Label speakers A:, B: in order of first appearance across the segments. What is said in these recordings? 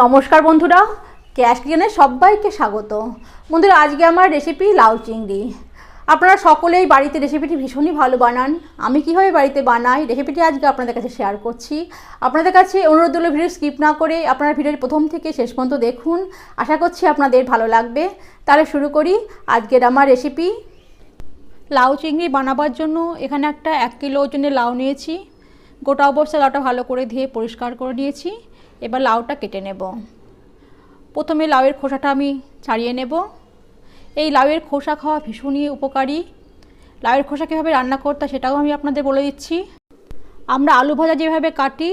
A: নমস্কার বন্ধুরা, ক্যাশ কিচেনে সবাইকে স্বাগত। বন্ধুরা, আজকে আমার রেসিপি লাউ চিংড়ি। আপনারা সকলেই বাড়িতে রেসিপিটি ভীষণই ভালো বানান। আমি কীভাবে বাড়িতে বানাই রেসিপিটি আজকে আপনাদের কাছে শেয়ার করছি। আপনাদের কাছে অনুরোধ হলো ভিডিও স্কিপ না করে আপনারা ভিডিওর প্রথম থেকে শেষ পর্যন্ত দেখুন। আশা করছি আপনাদের ভালো লাগবে। তাহলে শুরু করি আজকের আমার রেসিপি লাউ চিংড়ি বানাবার জন্য এখানে একটা এক কিলো ওজনের লাউ নিয়েছি। গোটা অবস্থায় লাউটা ভালো করে ধুয়ে পরিষ্কার করে নিয়েছি। এবার লাউটা কেটে নেব। প্রথমে লাউয়ের খোসাটা আমি ছাড়িয়ে নেব। এই লাউয়ের খোসা খাওয়া ভীষণই উপকারী। লাউয়ের খোসা কীভাবে রান্না করতে সেটাও আমি আপনাদের বলে দিচ্ছি। আমরা আলু ভাজা যেভাবে কাটি,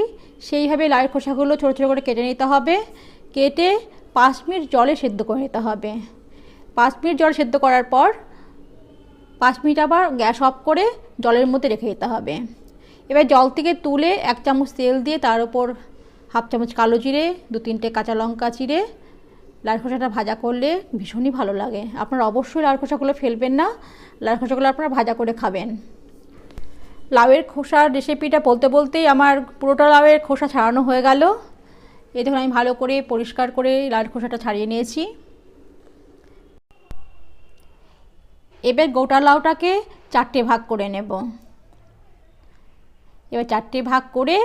A: সেইভাবে লাউয়ের খোসাগুলো ছোটো ছোটো করে কেটে নিতে হবে। কেটে পাঁচ মিনিট জলে সেদ্ধ করে নিতে হবে। পাঁচ মিনিট জল সেদ্ধ করার পর পাঁচ মিনিট আবার গ্যাস অফ করে জলের মধ্যে রেখে দিতে হবে। এবার জল থেকে তুলে এক চামচ তেল দিয়ে তার উপর হাফ চামচ কালো জিরে, দু তিনটে কাঁচা লঙ্কা চিড়ে, লাল খোসাটা ভাজা করলে ভীষণই ভালো লাগে। আপনারা অবশ্যই লাল খোসাগুলো ফেলবেন না, লাল খোসাগুলো আপনারা ভাজা করে খাবেন। লাউয়ের খোসার রেসিপিটা বলতে বলতেই আমার পুরোটা লাউয়ের খোসা ছাড়ানো হয়ে গেল। এই দেখুন, আমি ভালো করে পরিষ্কার করে লাল খোসাটা ছাড়িয়ে নিয়েছি। এবার গোটা লাউটাকে চারটে ভাগ করে নেব। এবার চারটে ভাগ করে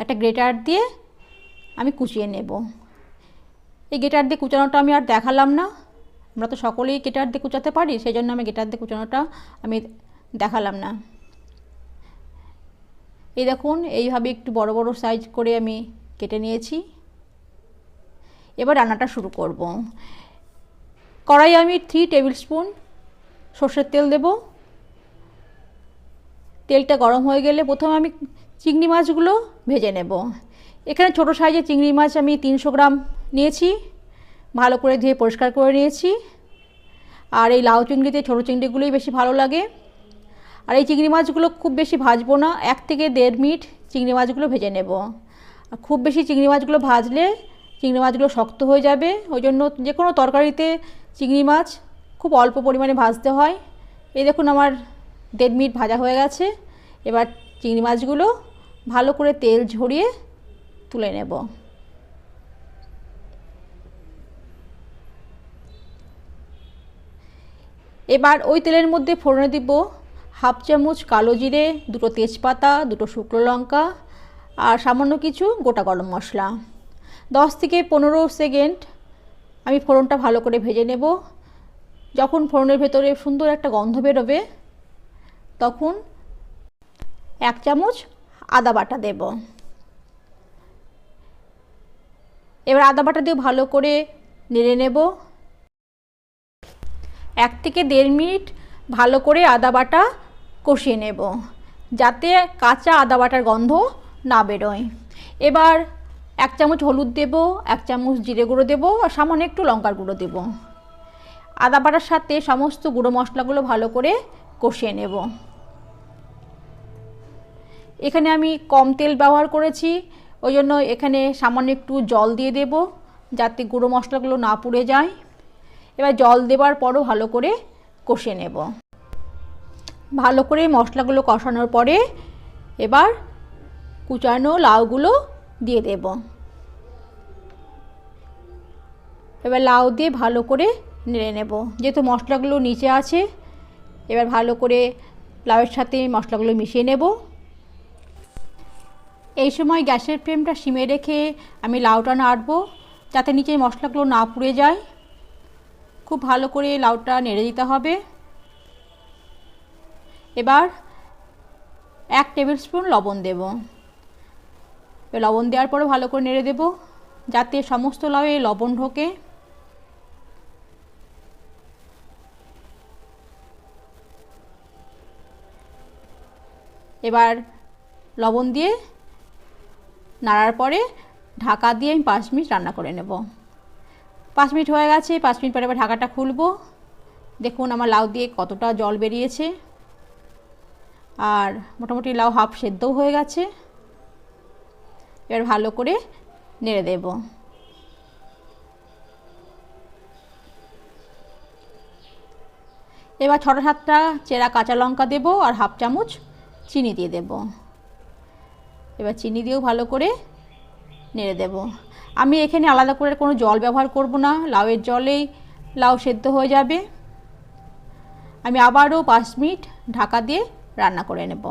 A: একটা গ্রেটার দিয়ে আমি কুচিয়ে নেব। এই গেটার দিয়ে কুচানোটা আমি আর দেখালাম না। আমরা তো সকলেই গেটার দিয়ে কুচাতে পারি সেই জন্য আমি গেটার দিয়ে কুচানোটা আমি দেখালাম না। এই দেখুন, এইভাবে একটু বড় বড় সাইজ করে আমি কেটে নিয়েছি। এবার রান্নাটা শুরু করব। কড়াই আমি থ্রি টেবিল স্পুন সর্ষের তেল দেব। তেলটা গরম হয়ে গেলে প্রথমে আমি চিংড়ি মাছগুলো ভেজে নেব। এখানে ছোটো সাইজের চিংড়ি মাছ আমি তিনশো গ্রাম নিয়েছি। ভালো করে ধুয়ে পরিষ্কার করে নিয়েছি। আর এই লাউ চিংড়িতে ছোটো চিংড়িগুলোই বেশি ভালো লাগে। আর এই চিংড়ি মাছগুলো খুব বেশি ভাজবো না, এক থেকে দেড় মিনিট চিংড়ি মাছগুলো ভেজে নেব। আর খুব বেশি চিংড়ি মাছগুলো ভাজলে চিংড়ি মাছগুলো শক্ত হয়ে যাবে। ওই জন্য যে কোনো তরকারিতে চিংড়ি মাছ খুব অল্প পরিমাণে ভাজতে হয়। এই দেখুন আমার দেড় মিনিট ভাজা হয়ে গেছে। এবার চিংড়ি মাছগুলো ভালো করে তেল ঝরিয়ে তুলে নেব। এবার ওই তেলের মধ্যে ফোড়নে দিব হাফ চামচ কালো জিরে, দুটো তেজপাতা, দুটো শুকনো লঙ্কা আর সামান্য কিছু গোটা গরম মশলা। দশ থেকে পনেরো সেকেন্ড আমি ফোড়নটা ভালো করে ভেজে নেব। যখন ফোড়নের ভেতরে সুন্দর একটা গন্ধ বেরোবে, তখন এক চামচ আদা বাটা দেব। এবার আদা বাটা দিয়ে ভালো করে নেড়ে নেব। এক থেকে দেড় মিনিট ভালো করে আদা বাটা কষিয়ে নেব, যাতে কাঁচা আদা বাটার গন্ধ না বেরোয়। এবার এক চামচ হলুদ দেব, এক চামচ জিরে গুঁড়ো দেবো, আর সামান্য একটু লঙ্কার গুঁড়ো দেব। আদা বাটার সাথে সমস্ত গুঁড়ো মশলাগুলো ভালো করে কষিয়ে নেব। এখানে আমি কম তেল ব্যবহার করেছি ওই জন্য এখানে সামান্য একটু জল দিয়ে দেব যাতে গুঁড়ো মশলাগুলো না পুড়ে যায়। এবার জল দেবার পরও ভালো করে কষে নেব। ভালো করে মশলাগুলো কষানোর পরে এবার কুচানো লাউগুলো দিয়ে দেব। এবার লাউ দিয়ে ভালো করে নেড়ে নেব। যেহেতু মশলাগুলো নিচে আছে, এবার ভালো করে লাউয়ের সাথে মশলাগুলো মিশিয়ে নেব। এই সময় গ্যাসের ফ্লেমটা সিমে রেখে আমি লাউটা নাড়বো, যাতে নিচে মশলাগুলো না পুড়ে যায়। খুব ভালো করে লাউটা নেড়ে দিতে হবে। এবার এক টেবিল স্পুন লবণ দেব। লবণ দেওয়ার পরে ভালো করে নেড়ে দেব, যাতে সমস্ত লাউয়ে লবণ ঢোকে। এবার লবণ দিয়ে নাড়ার পরে ঢাকা দিয়ে আমি পাঁচ মিনিট রান্না করে নেব। পাঁচ মিনিট হয়ে গেছে, পাঁচ মিনিট পরে এবার ঢাকাটা খুলবো। দেখুন আমার লাউ দিয়ে কতটা জল বেরিয়েছে। আর মোটামুটি লাউ হাফ সেদ্ধও হয়ে গেছে। এবার ভালো করে নেড়ে দেব। এবার ছটা সাতটা চেরা কাঁচা লঙ্কা দেব আর হাফ চামচ চিনি দিয়ে দেব। এবার চিনি দিয়েও ভালো করে নেড়ে দেব। আমি এখানে আলাদা করে কোনো জল ব্যবহার করব না, লাউয়ের জলেই লাউ সেদ্ধ হয়ে যাবে। আমি আবারও পাঁচ মিনিট ঢাকা দিয়ে রান্না করে নেব।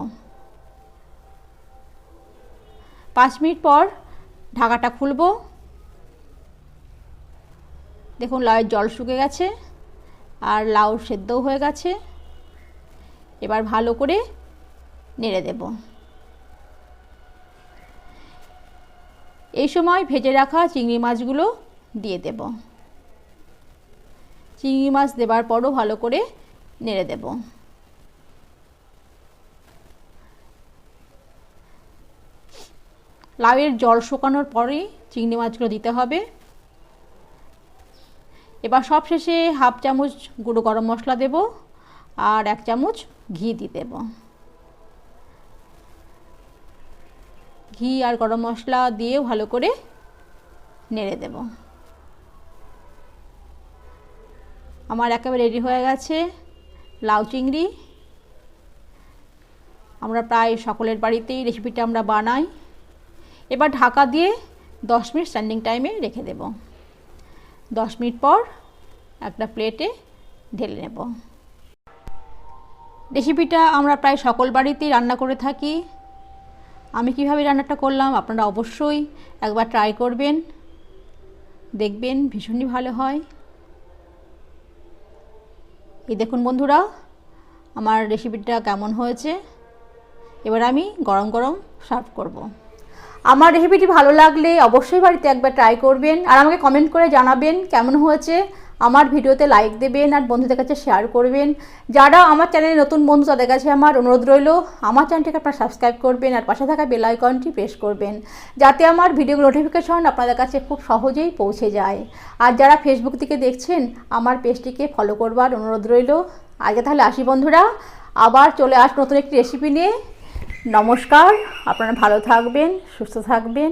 A: পাঁচ মিনিট পর ঢাকাটা খুলব। দেখুন লাউয়ের জল শুকে গেছে আর লাউ সেদ্ধও হয়ে গেছে। এবার ভালো করে নেড়ে দেব। এই সময় ভেজে রাখা চিংড়ি মাছগুলো দিয়ে দেব। চিংড়ি মাছ দেবার পরও ভালো করে নেড়ে দেব। লাউয়ের জল শুকানোর পরেই চিংড়ি মাছগুলো দিতে হবে। এবার সব শেষে হাফ চামচ গুঁড়ো গরম মশলা দেব আর এক চামচ ঘি দিয়ে দেব। ঘি আর গরম মশলা দিয়ে ভালো করে নেড়ে দেব। আমার একেবারে রেডি হয়ে গেছে লাউ চিংড়ি। আমরা প্রায় সকলের বাড়িতেই রেসিপিটা আমরা বানাই। এবার ঢাকা দিয়ে দশ মিনিট স্ট্যান্ডিং টাইমে রেখে দেব। দশ মিনিট পর একটা প্লেটে ঢেলে নেব। রেসিপিটা আমরা প্রায় সকল বাড়িতেই রান্না করে থাকি। আমি কীভাবে রান্নাটা করলাম আপনারা অবশ্যই একবার ট্রাই করবেন। দেখবেন ভীষণই ভালো হয়। এই দেখুন বন্ধুরা, আমার রেসিপিটা কেমন হয়েছে? এবার আমি গরম গরম সার্ভ করব। আমার রেসিপিটি ভালো লাগলে অবশ্যই বাড়িতে একবার ট্রাই করবেন আর আমাকে কমেন্ট করে জানাবেন কেমন হয়েছে। আমার ভিডিওতে লাইক দেবেন আর বন্ধুদের কাছে শেয়ার করবেন। যারা আমার চ্যানেলে নতুন বন্ধু, তাদের কাছে আমার অনুরোধ রইল, আমার চ্যানেলটিকে আপনারা সাবস্ক্রাইব করবেন আর পাশে থাকা বেল আইকনটি প্রেস করবেন, যাতে আমার ভিডিও নোটিফিকেশন আপনাদের কাছে খুব সহজেই পৌঁছে যায়। আর যারা ফেসবুক থেকে দেখছেন, আমার পেজটিকে ফলো করবার অনুরোধ রইল। আজকে তাহলে আসি বন্ধুরা, আবার চলে আস নতুন একটি রেসিপি নিয়ে। নমস্কার, আপনারা ভালো থাকবেন, সুস্থ থাকবেন।